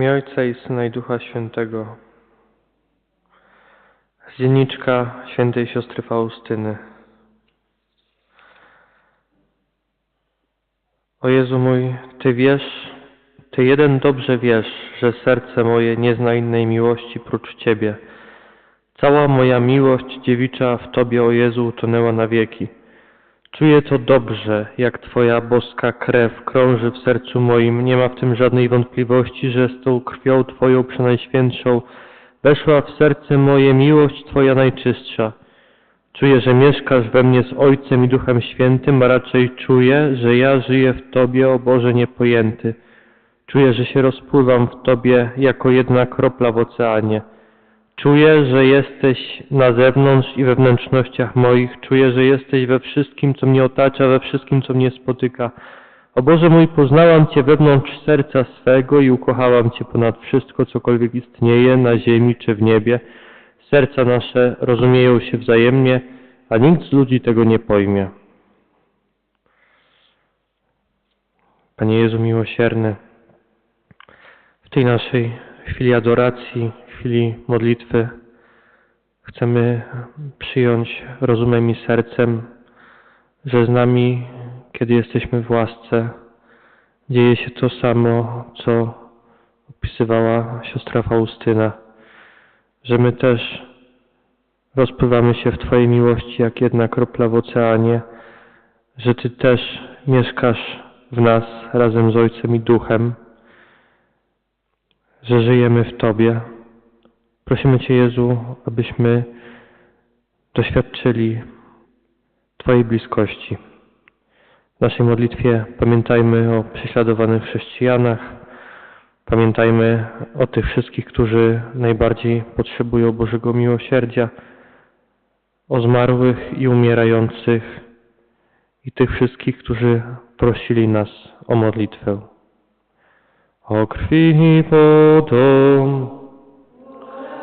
Imię Ojca i Syna i Ducha Świętego. Z dzienniczka świętej siostry Faustyny. O Jezu mój, Ty wiesz, Ty jeden dobrze wiesz, że serce moje nie zna innej miłości prócz Ciebie. Cała moja miłość dziewicza w Tobie, o Jezu, utonęła na wieki. Czuję to dobrze, jak Twoja boska krew krąży w sercu moim. Nie ma w tym żadnej wątpliwości, że z tą krwią Twoją przenajświętszą weszła w serce moje miłość Twoja najczystsza. Czuję, że mieszkasz we mnie z Ojcem i Duchem Świętym, a raczej czuję, że ja żyję w Tobie, o Boże niepojęty. Czuję, że się rozpływam w Tobie jako jedna kropla w oceanie. Czuję, że jesteś na zewnątrz i we wnętrznościach moich. Czuję, że jesteś we wszystkim, co mnie otacza, we wszystkim, co mnie spotyka. O Boże mój, poznałam Cię wewnątrz serca swego i ukochałam Cię ponad wszystko, cokolwiek istnieje na ziemi czy w niebie. Serca nasze rozumieją się wzajemnie, a nikt z ludzi tego nie pojmie. Panie Jezu miłosierny, w tej naszej chwili adoracji, chwili modlitwy chcemy przyjąć rozumem i sercem, że z nami, kiedy jesteśmy w łasce, dzieje się to samo, co opisywała siostra Faustyna, że my też rozpływamy się w Twojej miłości jak jedna kropla w oceanie, że Ty też mieszkasz w nas razem z Ojcem i Duchem, że żyjemy w Tobie. Prosimy Cię, Jezu, abyśmy doświadczyli Twojej bliskości. W naszej modlitwie pamiętajmy o prześladowanych chrześcijanach, pamiętajmy o tych wszystkich, którzy najbardziej potrzebują Bożego miłosierdzia, o zmarłych i umierających i tych wszystkich, którzy prosili nas o modlitwę. O krwi i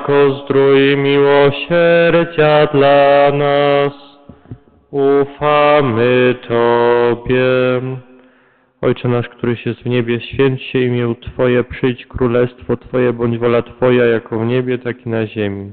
jako zdrój miłosierdzia dla nas, ufamy Tobie. Ojcze nasz, któryś jest w niebie, święć się imię Twoje, przyjdź królestwo Twoje, bądź wola Twoja, jako w niebie, tak i na ziemi.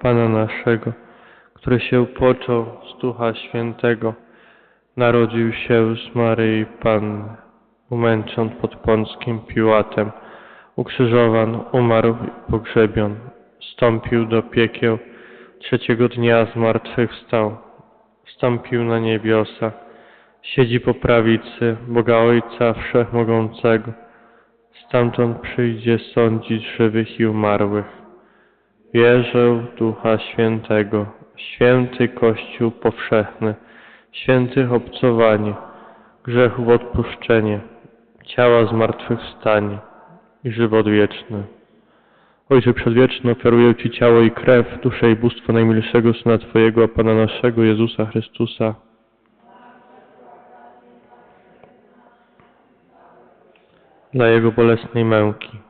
Pana naszego, który się począł z Ducha Świętego, narodził się z Maryi Panny, umęczon pod Pąckim Piłatem, ukrzyżowan, umarł i pogrzebion, wstąpił do piekieł, trzeciego dnia z martwych wstał, wstąpił na niebiosa, siedzi po prawicy Boga Ojca Wszechmogącego, stamtąd przyjdzie sądzić żywych i umarłych. Wierzę w Ducha Świętego, święty Kościół powszechny, świętych obcowanie, grzechów odpuszczenie, ciała zmartwychwstanie i żywot wieczny. Ojcze Przedwieczny, ofiaruję Ci ciało i krew, duszę i bóstwo najmilszego Syna Twojego, a Pana naszego, Jezusa Chrystusa. Dla Jego bolesnej męki.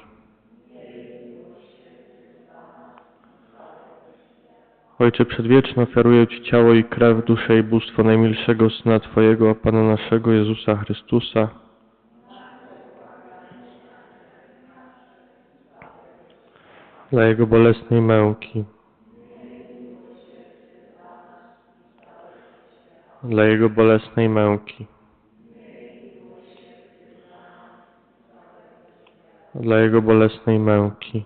Ojcze Przedwieczny, ofiaruję Ci ciało i krew, duszę i bóstwo najmilszego Syna Twojego, Pana naszego Jezusa Chrystusa. Dla Jego bolesnej męki. Dla Jego bolesnej męki. Dla Jego bolesnej męki.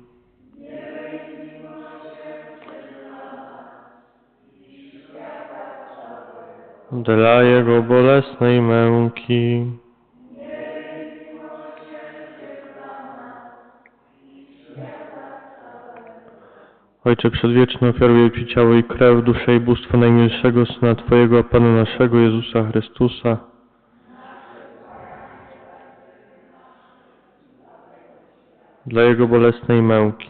Dla Jego bolesnej męki. Ojcze Przedwieczny, ofiaruję Ci ciało i krew, duszę i bóstwo najmilszego Syna Twojego, Pana naszego Jezusa Chrystusa. Dla Jego bolesnej męki.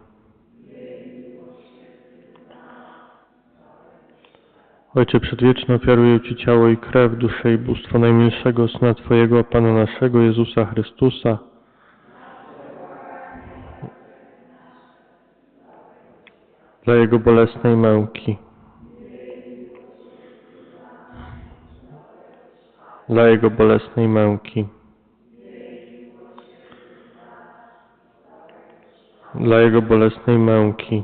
Ojcze Przedwieczny, ofiaruję Ci ciało i krew, duszę i bóstwo najmilszego Syna Twojego, Pana naszego, Jezusa Chrystusa, dla Jego bolesnej męki. dla Jego bolesnej męki. Dla Jego bolesnej męki.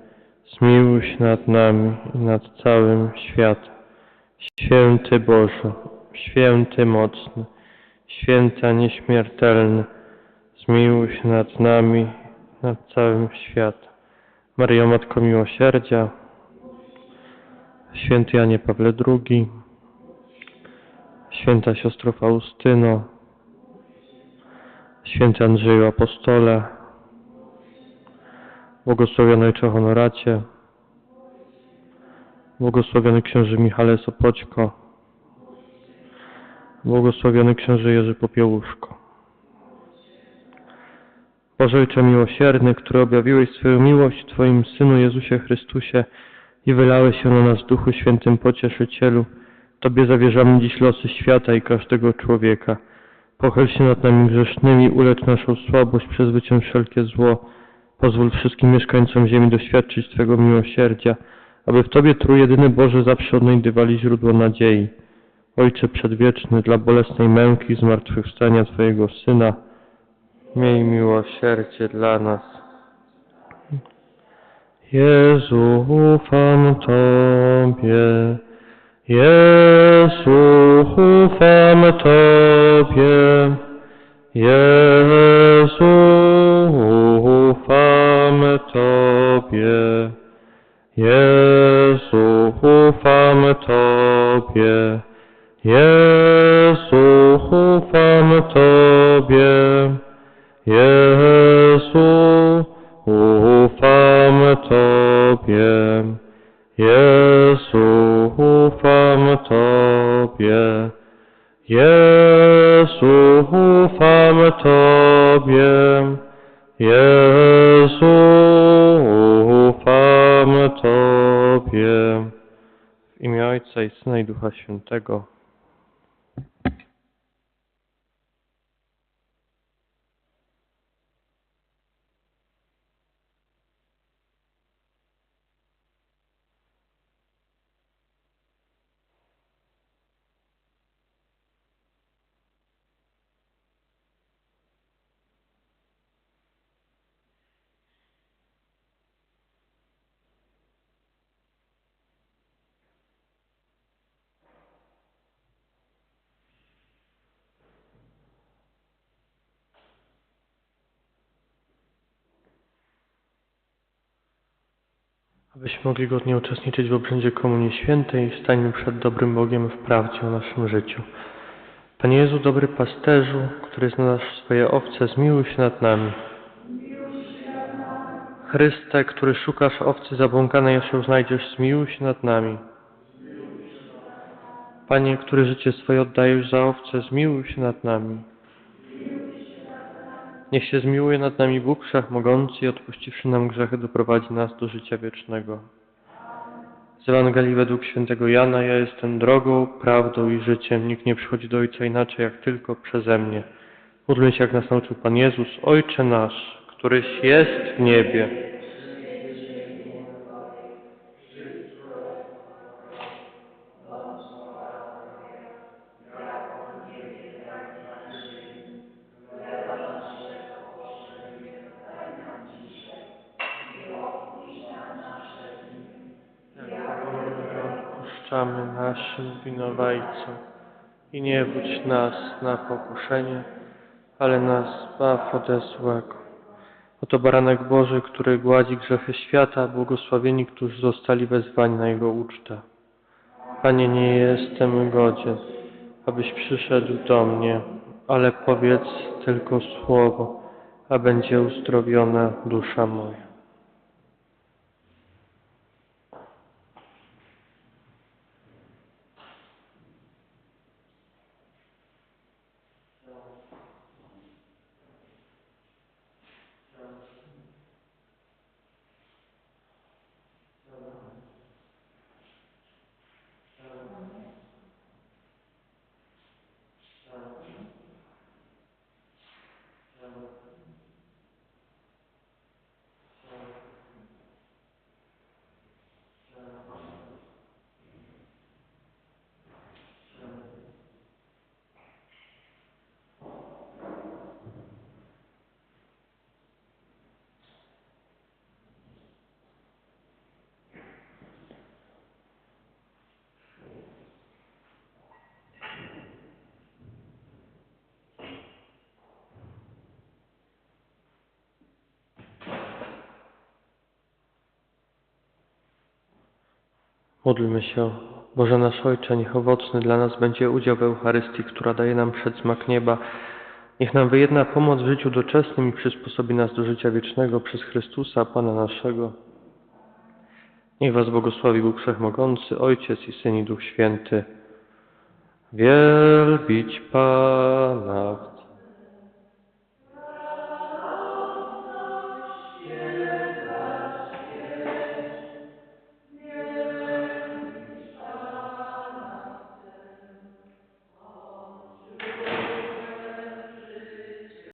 zmiłuj się nad nami i nad całym światem. Święty Boże, święty mocny, święty, a nieśmiertelny, zmiłuj się nad nami i nad całym światem. Maryjo Matko Miłosierdzia, Święty Janie Pawle II, Święta Siostro Faustyno, Święty Andrzeju Apostole, Błogosławiony Ojcze Honoracie, Błogosławiony Książę Michale Sopoćko, Błogosławiony Książę Jerzy Popiełuszko. Boże Ojcze Miłosierny, który objawiłeś swoją miłość Twoim Synu Jezusie Chrystusie, i wylałeś się na nas Duchu Świętym Pocieszycielu. Tobie zawierzamy dziś losy świata i każdego człowieka. Pochyl się nad nami grzesznymi, ulecz naszą słabość, przezwycięż wszelkie zło. Pozwól wszystkim mieszkańcom ziemi doświadczyć Twego miłosierdzia, aby w Tobie Trójjedyny Boże zawsze odnajdywali źródło nadziei. Ojcze Przedwieczny, dla bolesnej męki zmartwychwstania Twojego Syna, miej miłosierdzie dla nas. Jezu, ufam Tobie. Jezu, ufam Tobie. Jezu, ufam Tobie. Jezu, ufam Tobie. Jezu, ufam Tobie. Jezu, tego. Abyśmy mogli godnie uczestniczyć w obrzędzie Komunii Świętej, stańmy przed dobrym Bogiem w prawdzie o naszym życiu. Panie Jezu, dobry pasterzu, który znasz swoje owce, zmiłuj się nad nami. Chryste, który szukasz owcy zabłąkanej, aż ją znajdziesz, zmiłuj się nad nami. Panie, który życie swoje oddajesz za owce, zmiłuj się nad nami. Niech się zmiłuje nad nami Bóg Wszechmogący i odpuściwszy nam grzechy doprowadzi nas do życia wiecznego. Z Ewangelii według świętego Jana ja jestem drogą, prawdą i życiem. Nikt nie przychodzi do Ojca inaczej jak tylko przeze mnie. Módlmy się jak nas nauczył Pan Jezus. Ojcze nasz, któryś jest w niebie. Odpuszczamy naszym winowajcom i nie wódź nas na pokuszenie, ale nas zbaw ode złego. Oto baranek Boży, który gładzi grzechy świata, błogosławieni, którzy zostali wezwani na Jego ucztę. Panie, nie jestem godzien, abyś przyszedł do mnie, ale powiedz tylko słowo, a będzie uzdrowiona dusza moja. Módlmy się. Boże nasz Ojcze, niech owocny dla nas będzie udział w Eucharystii, która daje nam przedsmak nieba. Niech nam wyjedna pomoc w życiu doczesnym i przysposobi nas do życia wiecznego przez Chrystusa, Pana naszego. Niech Was błogosławi Bóg Wszechmogący, Ojciec i Syn i Duch Święty. Wielbić Pana